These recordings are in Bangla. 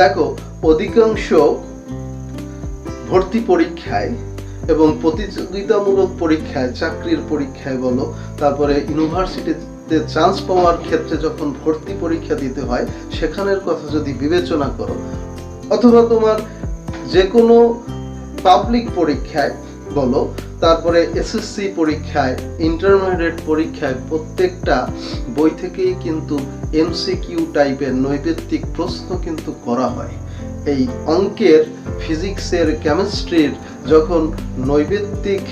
দেখো, অধিকাংশ ভর্তি পরীক্ষায় এবং প্রতিযোগিতামূলক পরীক্ষায়, চাকরির পরীক্ষায় বলো, তারপরে ইউনিভার্সিটিতে চান্স পাওয়ার ক্ষেত্রে যখন ভর্তি পরীক্ষা দিতে হয়, সেখানের কথা যদি বিবেচনা করো, অথবা তোমার যে কোনো পাবলিক পরীক্ষায় বলো, তারপরে এসএসসি পরীক্ষায় ইন্টারমিডিয়েট পরীক্ষায় প্রত্যেকটা বই থেকেই কিন্তু এমসিকিউ টাইপের নৈবেত্তিক প্রশ্ন কিন্তু করা হয়। এই অঙ্কের ফিজিক্সের কেমিস্ট্রির যখন নৈবেত্তিক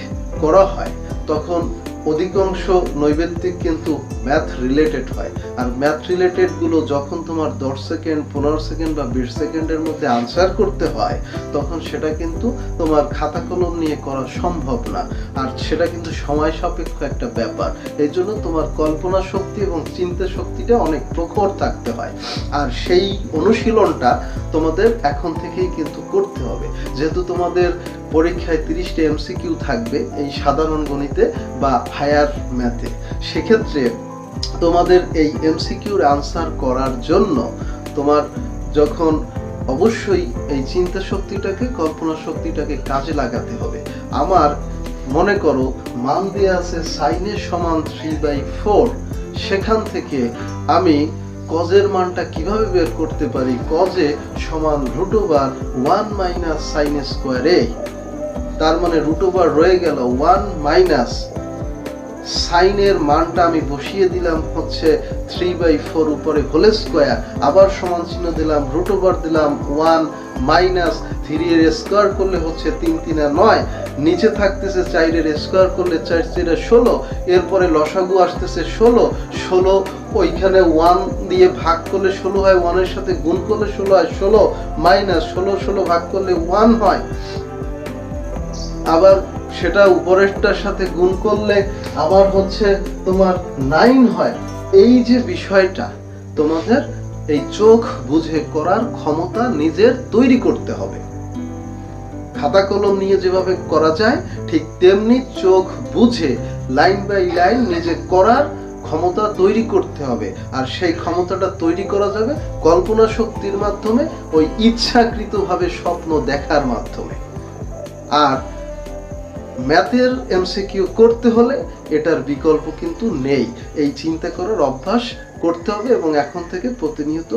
করা হয়, তখন অধিকাংশ নৈবেত্তিক কিন্তু ম্যাথ রিলেটেড হয়। আর ম্যাথ রিলেটেডগুলো যখন তোমার দশ সেকেন্ড পনেরো সেকেন্ড বা বিশ সেকেন্ডের মধ্যে আনসার করতে হয়, তখন সেটা কিন্তু তোমার খাতা কলম নিয়ে করা সম্ভব না। আর সেটা কিন্তু সময় সাপেক্ষ একটা ব্যাপার। এই জন্য তোমার কল্পনা শক্তি এবং চিন্তা শক্তিটা অনেক প্রখর থাকতে হয়। আর সেই অনুশীলনটা তোমাদের এখন থেকেই কিন্তু করতে হবে। যেহেতু তোমাদের পরীক্ষায় তিরিশটা এমসিকিউ থাকবে এই সাধারণ গণিতে বা হায়ার ম্যাথে সেক্ষেত্রে তোমাদের এই এমসিকিউর আনসার করার জন্য তোমার যখন অবশ্যই এই চিন্তা শক্তিটাকে, কল্পনা শক্তিটাকে কাজে লাগাতে হবে। আমার মনে করো মান দেওয়া আছে সাইনের সমান থ্রি বাই ফোর সেখান থেকে আমি কজের মানটা কীভাবে বের করতে পারি? কজে সমান root over one minus sine square A তার মানে রুট ওভার রয়ে গেল ওয়ান মাইনাস সাইনের মানটা আমি বসিয়ে দিলাম হচ্ছে থ্রি বাই ফোর উপরে হোল স্কোয়ার আবার সমান চিহ্ন দিলাম রুট ওভার দিলাম ওয়ান মাইনাস থ্রি এর স্কোয়ার করলে হচ্ছে তিন, তিনে নয়। নিচে থাকতেছে চাইরের স্কোয়ার করলে চার, চারে ষোলো। এরপরে লসাগু আসতেছে ষোলো। ষোলো ওইখানে ওয়ান দিয়ে ভাগ করলে ষোলো হয় ওয়ানের সাথে গুণ করলে ষোলো হয় ষোলো। মাইনাস ষোলো ষোলো ভাগ করলে ওয়ান হয়। আবার সেটা উপরেরটার সাথে গুণ করলে আবার হচ্ছে তোমার নাইন হয়। এই যে বিষয়টা, তোমাদের এই চোখ বুঝে করার ক্ষমতা নিজের তৈরি করতে হবে। খাতা কলম নিয়ে যেভাবে করা যায়, ঠিক তেমনি চোখ বুঝে লাইন বাই লাইন নিজে করার ক্ষমতা তৈরি করতে হবে। আর সেই ক্ষমতাটা তৈরি করা যাবে কল্পনা শক্তির মাধ্যমে, ওই ইচ্ছাকৃতভাবে স্বপ্ন দেখার মাধ্যমে। আর ম্যাথের এমসিকিউ করতে হলে এটার বিকল্প কিন্তু নেই। এই চিন্তা করার অভ্যাস করতে হবে এবং এখন থেকে প্রতিনিয়ত